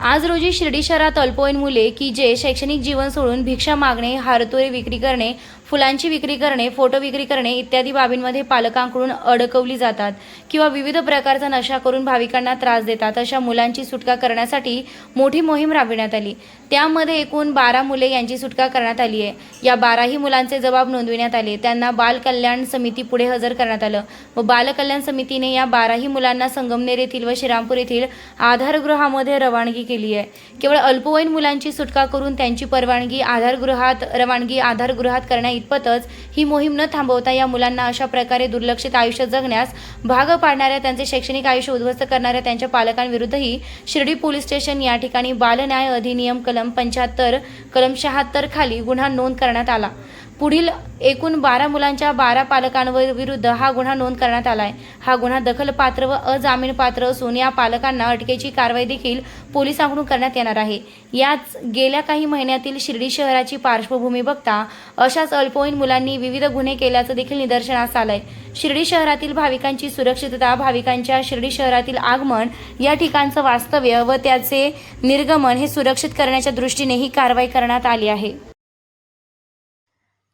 आज रोजी शिर्डी शहरात अल्पवयीन मुले की जे शैक्षणिक जीवन सोडून भिक्षा मागणे हारतोरे विक्री करणे फुलांची विक्री करणे फोटो विक्री करणे इत्यादी बाबींमध्ये पालकांकडून अडकवली जातात किंवा विविध प्रकारचा नशा करून भाविकांना त्रास देतात अशा मुलांची सुटका करण्यासाठी मोठी मोहीम राबविण्यात आली. त्यामध्ये एकूण बारा मुले यांची सुटका करण्यात आली आहे. या बाराही मुलांचे जबाब नोंदविण्यात आले. त्यांना बाल कल्याण समिती पुढे हजर करण्यात आलं. व बालकल्याण समितीने या बाराही मुलांना संगमनेर येथील व श्रीरामपूर येथील आधारगृहामध्ये रवानगी केली आहे. केवळ अल्पवयीन मुलांची सुटका करून त्यांची परवानगी आधारगृहात रवानगी आधारगृहात करण्या इतपतच ही मोहीम न थांबवता या मुलांना अशा प्रकारे दुर्लक्षित आयुष्य जगण्यास भाग पाडणाऱ्या त्यांचे शैक्षणिक आयुष्य उद्ध्वस्त करणाऱ्या त्यांच्या पालकांविरुद्धही शिर्डी पोलीस स्टेशन या ठिकाणी बाल न्याय अधिनियम कलम पंच्याहत्तर कलम शहात्तर खाली गुन्हा नोंद करण्यात आला. पुढील एकूण बारा मुलांच्या बारा पालकांवर विरुद्ध हा गुन्हा नोंद करण्यात आलाय. हा गुन्हा दखलपात्र व अजामीनपात्र असून या पालकांना अटकेची कारवाई देखील पोलिसांकडून करण्यात येणार आहे. याच गेल्या काही महिन्यातील शिर्डी शहराची पार्श्वभूमी बघता अशाच अल्पवयीन मुलांनी विविध गुन्हे केल्याचं देखील निदर्शनास आलंय. शिर्डी शहरातील भाविकांची सुरक्षितता भाविकांच्या शिर्डी शहरातील आगमन या ठिकाणचं वास्तव्य व त्याचे निर्गमन हे सुरक्षित करण्याच्या दृष्टीने ही कारवाई करण्यात आली आहे.